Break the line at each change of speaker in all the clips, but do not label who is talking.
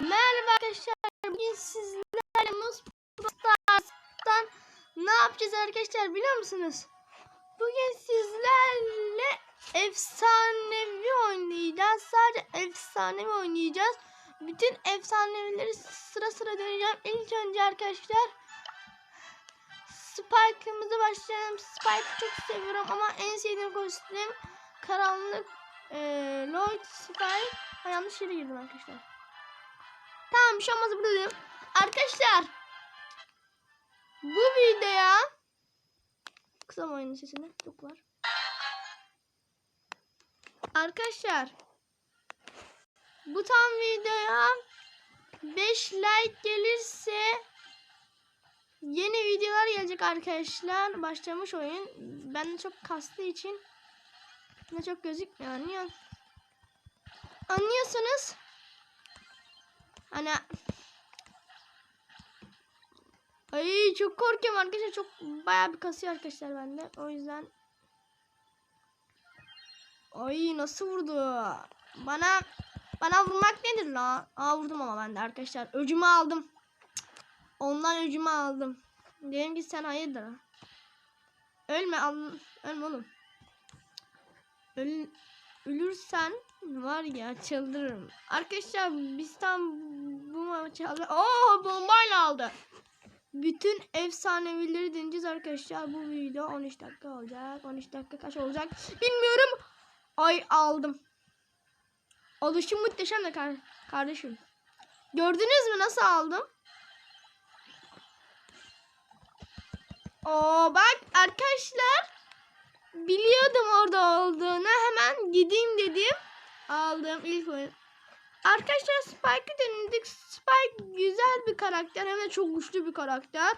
Merhaba arkadaşlar. Bugün sizlerle Mustafa'dan ne yapacağız arkadaşlar biliyor musunuz? Bugün sizlerle efsanevi oynayacağız. Sadece efsanevi oynayacağız. Bütün efsanevileri sıra sıra deneyeceğim. İlk önce arkadaşlar Spike'ımıza başlayalım. Spike'ı çok seviyorum ama en sevdiğim kostüm karanlık eee Lloyd Spike. Ha, yanlış yere girdim arkadaşlar. Tamam şey olmaz buradayım. Arkadaşlar bu videoya kısa oyunun sesini çok var. Arkadaşlar bu tam videoya 5 like gelirse yeni videolar gelecek arkadaşlar. Başlamış oyun. Ben de çok kastığı için ne çok gözükmüyor. Anlıyor. Anlıyorsunuz. Hani Ay çok korkuyorum arkadaşlar. Çok bayağı bir kasıyor arkadaşlar bende. O yüzden Ay nasıl vurdu? Bana bana vurmak nedir la? Aa vurdum ama ben de arkadaşlar. Öcümü aldım. Ondan öcümü aldım. Dedim ki sen hayırdır? ha? Ölme al ölme oğlum. Öl, ölürsen var ya çıldırırım. Arkadaşlar biz tam bu maçı aldık. Oo bombayla aldı. Bütün efsanevileri deneyeceğiz arkadaşlar. Bu video 13 dakika olacak. 13 dakika kaç olacak bilmiyorum. Ay aldım. Alışım muhteşem de kar kardeşim. Gördünüz mü nasıl aldım? Oo bak arkadaşlar biliyordum orada olduğunu. Hemen gideyim dedim. Aldım ilk oyun. Arkadaşlar Spike'ı denedik. Spike güzel bir karakter. Hem de çok güçlü bir karakter.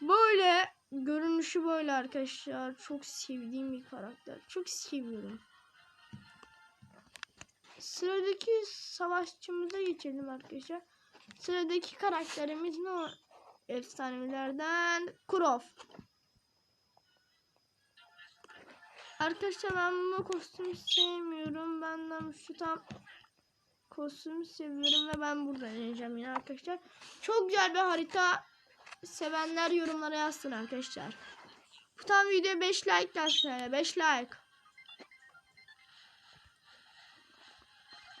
Böyle görünüşü böyle arkadaşlar. Çok sevdiğim bir karakter. Çok seviyorum. Sıradaki savaşçımıza geçelim arkadaşlar. Sıradaki karakterimiz ne? Efsanelerden Kurov. Arkadaşlar ben bu kostümü sevmiyorum. Benden şu tam kostümü seviyorum ve ben burada deneyeceğim yine arkadaşlar. Çok güzel bir harita. Sevenler yorumlara yazsın arkadaşlar. Bu tam video 5 like gelsin. 5 like.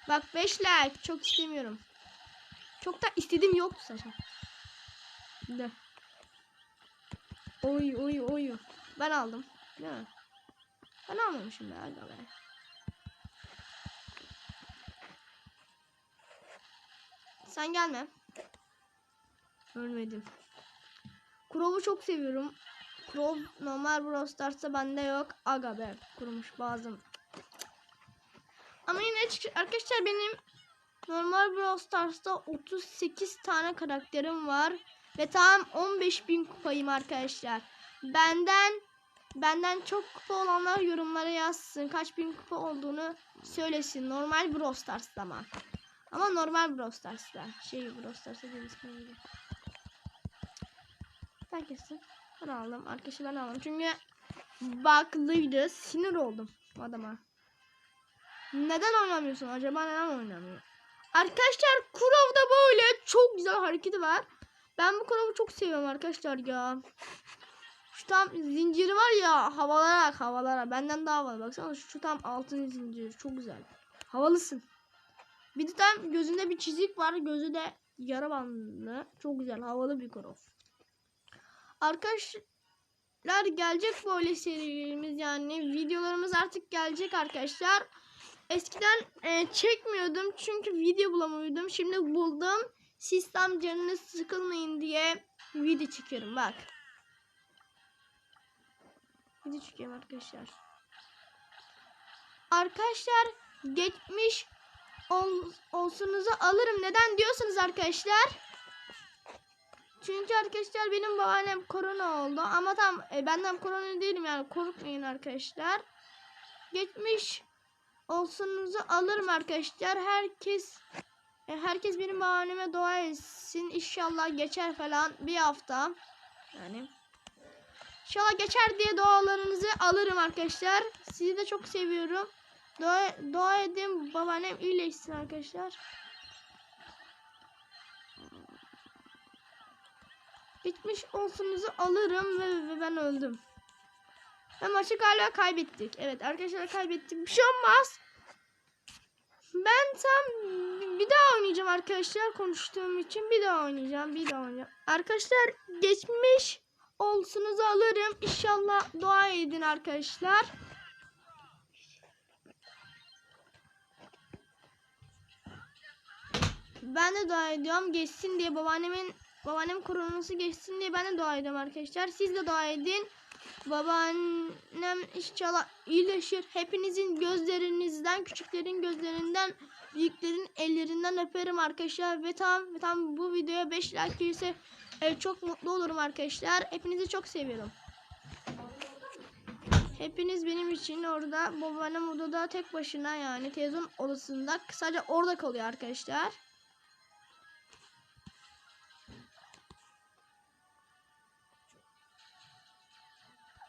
Bak 5 like. Çok istemiyorum. Çok da istedim yoktu saçma. De. Oy oy oy. Ben aldım. Değil mi? Ben almamışım be aga be. Sen gelme. Ölmedim. Kurov'u çok seviyorum. Kurov normal Brawl Stars'ta bende yok. Aga be. Kurumuş bazım. Ama yine arkadaşlar benim normal Brawl Stars'ta 38 tane karakterim var. Ve tam 15.000 kupayım arkadaşlar. Benden benden çok kupa olanlar yorumlara yazsın. Kaç bin kupa olduğunu söylesin. Normal Brawl Stars'ta ama. Ama normal Brawl Stars'ta. Şey Brawl Stars'ta değil ismi kesin. Ben aldım. Arkadaşı ben aldım. Çünkü baklıydı. Sinir oldum adama. Neden oynamıyorsun acaba neden oynamıyor? Arkadaşlar Kurov'da böyle çok güzel hareketi var. Ben bu Kurov'u çok seviyorum arkadaşlar ya. Şu tam zinciri var ya havalara havalara. Benden daha havalı. Baksana şu, şu tam altın zinciri. Çok güzel. Havalısın. Bir de tam gözünde bir çizik var. Gözü de yara bandı. Çok güzel. Havalı bir Kurov. Arkadaşlar gelecek böyle serilerimiz yani videolarımız artık gelecek arkadaşlar. Eskiden e, çekmiyordum çünkü video bulamıyordum. Şimdi buldum. Sistem canınız sıkılmayın diye video çekiyorum bak. Video çekiyorum arkadaşlar. Arkadaşlar geçmiş ol, olsunuzu alırım. Neden diyorsunuz arkadaşlar? Çünkü arkadaşlar benim babaannem korona oldu. Ama tam e, benden korona değilim yani korkmayın arkadaşlar. Geçmiş olsunuzu alırım arkadaşlar. Herkes e, herkes benim babaanneme dua etsin. İnşallah geçer falan bir hafta. Yani İnşallah geçer diye dualarınızı alırım arkadaşlar. Sizi de çok seviyorum. Dua, dua edin babaannem iyileşsin arkadaşlar. Bitmiş olsunuzu alırım ve, ve ben öldüm. Ve maçı galiba kaybettik. Evet arkadaşlar kaybettik. Bir şey olmaz. Ben tam bir daha oynayacağım arkadaşlar konuştuğum için. Bir daha oynayacağım. Bir daha oynayacağım. Arkadaşlar geçmiş olsunuzu alırım. İnşallah dua edin arkadaşlar. Ben de dua ediyorum geçsin diye babaannemin babaannem koronası geçsin diye ben de dua ediyorum arkadaşlar. Siz de dua edin. Babaannem inşallah iyileşir. Hepinizin gözlerinizden, küçüklerin gözlerinden, büyüklerin ellerinden öperim arkadaşlar. Ve tam ve tam bu videoya 5 like gelirse e, çok mutlu olurum arkadaşlar. Hepinizi çok seviyorum. Hepiniz benim için orada babaannem odada tek başına yani televizyon odasında sadece orada kalıyor arkadaşlar.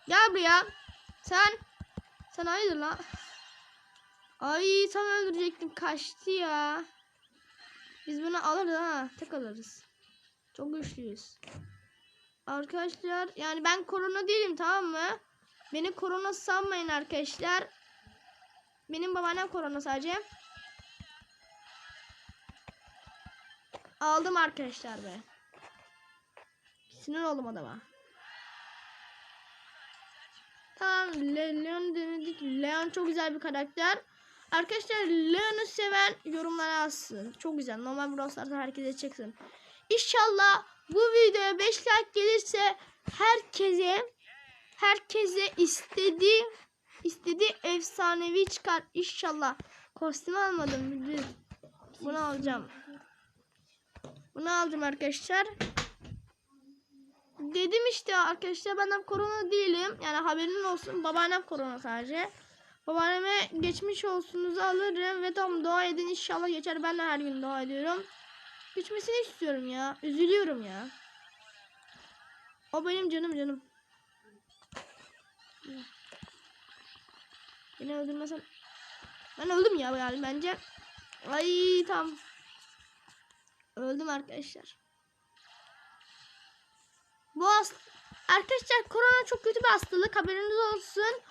Gel buraya. Sen. Sen hayırdır lan? Ay tam öldürecektim. Kaçtı ya. Biz bunu alırız ha. Tek alırız. Çok güçlüyüz. Arkadaşlar yani ben korona değilim tamam mı? Beni korona sanmayın arkadaşlar. Benim babaannem korona sadece. Aldım arkadaşlar be. Sinir oldum adama. Tamam Le- Leon denedik. Leon çok güzel bir karakter. Arkadaşlar Leon'u seven yorumlara yazsın. Çok güzel. Normal Brawl herkese çeksin. İnşallah bu videoya 5 like gelirse herkese herkese istediği istediği efsanevi çıkar inşallah. Kostüm almadım. Dur. Bunu alacağım. Bunu alacağım arkadaşlar. Dedim işte arkadaşlar ben korona değilim. Yani haberin olsun. Babaannem korona sadece. Babaanneme geçmiş olsunuzu alırım ve tam dua edin inşallah geçer. Ben de her gün dua ediyorum. Geçmesini istiyorum ya. Üzülüyorum ya. O benim canım canım. Beni öldürmesen. Ben öldüm ya yani bence. Ay tam. Öldüm arkadaşlar. Bu hast Arkadaşlar korona çok kötü bir hastalık haberiniz olsun.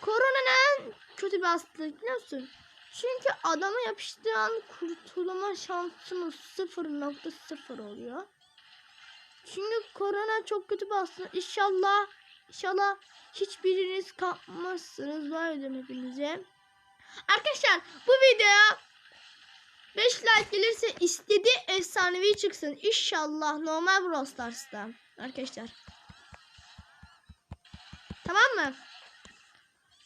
Korona ne kötü bir hastalık biliyor musun? Çünkü adama yapıştığı an kurtulma şansımız 0.0 oluyor. Çünkü korona çok kötü hastalık. İnşallah inşallah hiçbiriniz kapmazsınız. Var hepinize. Arkadaşlar bu videoya 5 like gelirse istediği efsanevi çıksın. İnşallah normal Brawl Stars'ta. Arkadaşlar. Tamam mı?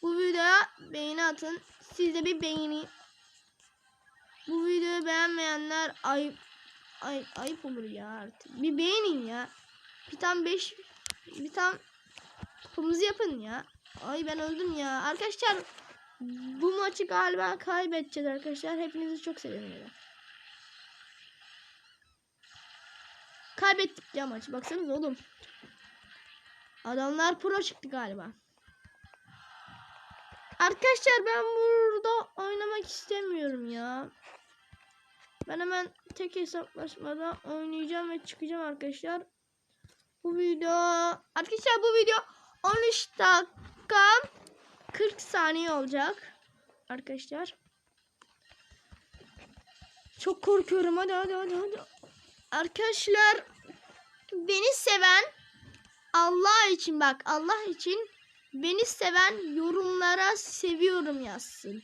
Bu videoya beğeni atın. Siz de bir beğeni. Bu videoyu beğenmeyenler ayıp ay, ayıp olur ya artık. Bir beğenin ya. Bir tam 5 bir tam topumuzu yapın ya. Ay ben öldüm ya. Arkadaşlar bu maçı galiba kaybedeceğiz arkadaşlar. Hepinizi çok seviyorum. Kaybettik ya maçı. Baksanıza oğlum. Adamlar pro çıktı galiba. Arkadaşlar ben burada oynamak istemiyorum ya. Ben hemen tek hesaplaşmada oynayacağım ve çıkacağım arkadaşlar. Bu video arkadaşlar bu video 13 dakika 40 saniye olacak. Arkadaşlar. Çok korkuyorum. Hadi hadi hadi hadi. Arkadaşlar beni seven Allah için bak Allah için beni seven yorumlara seviyorum yazsın.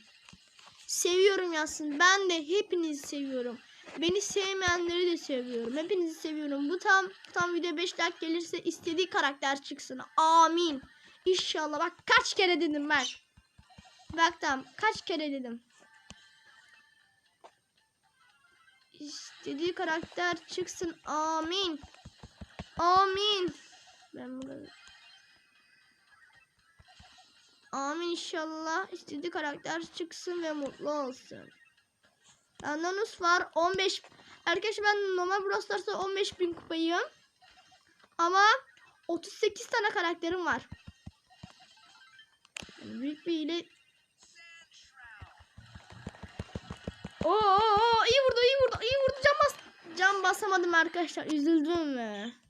Seviyorum yazsın. Ben de hepinizi seviyorum. Beni sevmeyenleri de seviyorum. Hepinizi seviyorum. Bu tam tam video 5 dakika gelirse istediği karakter çıksın. Amin. İnşallah. Bak kaç kere dedim ben. Bak tamam. Kaç kere dedim. İstediği karakter çıksın. Amin. Amin. Ben burada... Amin inşallah. istediği karakter çıksın ve mutlu olsun. Anonus var. 15 Arkadaşlar ben normal Brawl Stars'ta 15 bin kupayım. Ama 38 tane karakterim var. Yani büyük bir ile Oo, iyi vurdu iyi vurdu iyi vurdu can bas can basamadım arkadaşlar üzüldüm mü?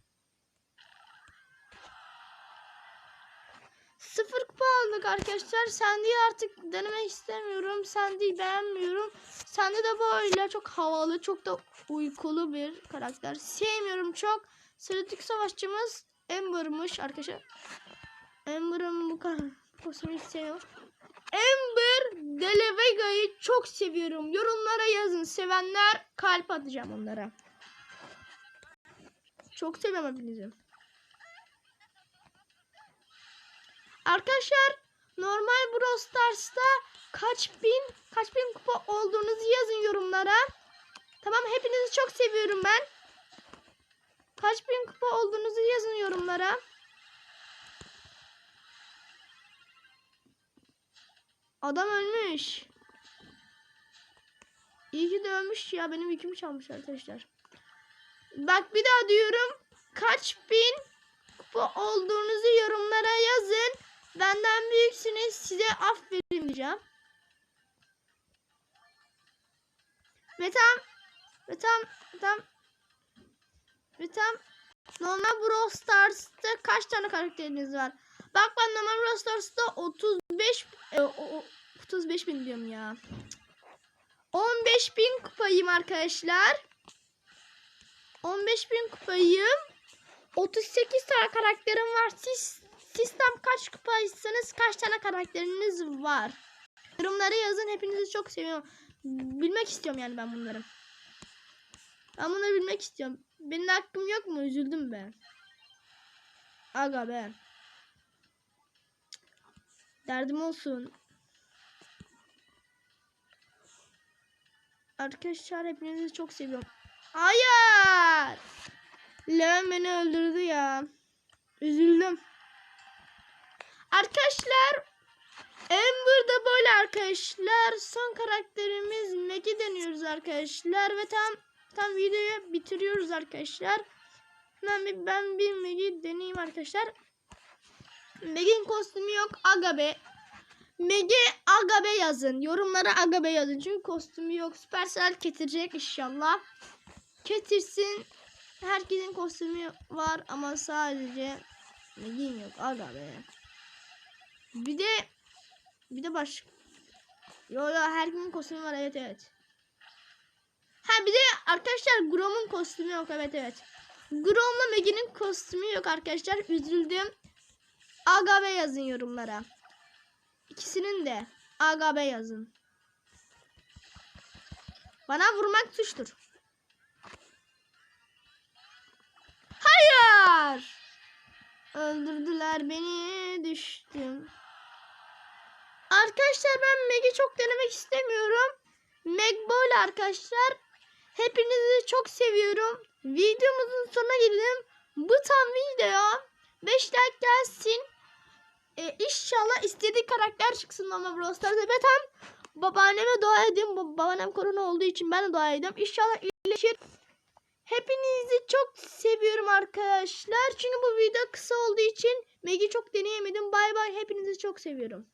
Başladık arkadaşlar. Sandy'yi artık denemek istemiyorum. Sandy'yi beğenmiyorum. Sandy de böyle çok havalı, çok da uykulu bir karakter. Sevmiyorum çok. Sıradaki savaşçımız Amber'mış arkadaşlar. Amber'ın bu kostümü hiç sevmiyorum. Amber Delevega'yı çok seviyorum. Yorumlara yazın. Sevenler kalp atacağım onlara. Çok seviyorum hepinizi. Arkadaşlar normal Brawl Stars'ta kaç bin kaç bin kupa olduğunuzu yazın yorumlara. Tamam hepinizi çok seviyorum ben. Kaç bin kupa olduğunuzu yazın yorumlara. Adam ölmüş. İyi ki de ya. Benim yükümü çalmış arkadaşlar. Bak bir daha diyorum. Kaç bin kupa olduğunuzu yorumlara yazın. Benden büyüksünüz. Size aferin diyeceğim. Ve tam ve tam tam ve tam normal Brawl Stars'ta kaç tane karakteriniz var? Bak ben normal Brawl Stars'ta 35 e, o- 35 bin diyorum ya. 15 bin kupayım arkadaşlar. 15 bin kupayım. 38 tane karakterim var. Siz sistem kaç kupaysanız kaç tane karakteriniz var? Yorumlara yazın. Hepinizi çok seviyorum. Bilmek istiyorum yani ben bunları. Ben bunları bilmek istiyorum. Benim hakkım yok mu? Üzüldüm ben. Aga be. Derdim olsun. Arkadaşlar hepinizi çok seviyorum. Hayır. Leon beni öldürdü ya. Üzüldüm. Arkadaşlar Amber'da böyle arkadaşlar. Son karakterimiz Maggie deniyoruz arkadaşlar. Ve tam tam videoyu bitiriyoruz arkadaşlar. Hemen bir, ben bir Maggie deneyeyim arkadaşlar. Maggie'nin kostümü yok. Agabe. Maggie Agabe yazın. Yorumlara Agabe yazın. Çünkü kostümü yok. Supercell getirecek inşallah. Getirsin. Herkesin kostümü var ama sadece Maggie'nin yok. Agabe. Bir de bir de baş Yo yo herkesin kostümü var evet evet. Ha bir de arkadaşlar Grom'un kostümü yok evet evet. Grom'la Maggie'nin kostümü yok arkadaşlar. Üzüldüm. Agabe yazın yorumlara. İkisinin de Agabe yazın. Bana vurmak suçtur. Hayır. Öldürdüler beni düştüm. Arkadaşlar ben Meg'i çok denemek istemiyorum. Meg arkadaşlar. Hepinizi çok seviyorum. Videomuzun sonuna geldim. Bu tam video. 5 like gelsin. E, inşallah istediği karakter çıksın ama Brawl Stars'ta. Ve tam babaanneme dua edeyim. Ba- Babaannem korona olduğu için ben de dua ediyorum. İnşallah iyileşir. Hepinizi çok seviyorum arkadaşlar. Çünkü bu video kısa olduğu için Meg'i çok deneyemedim. Bay bay. Hepinizi çok seviyorum.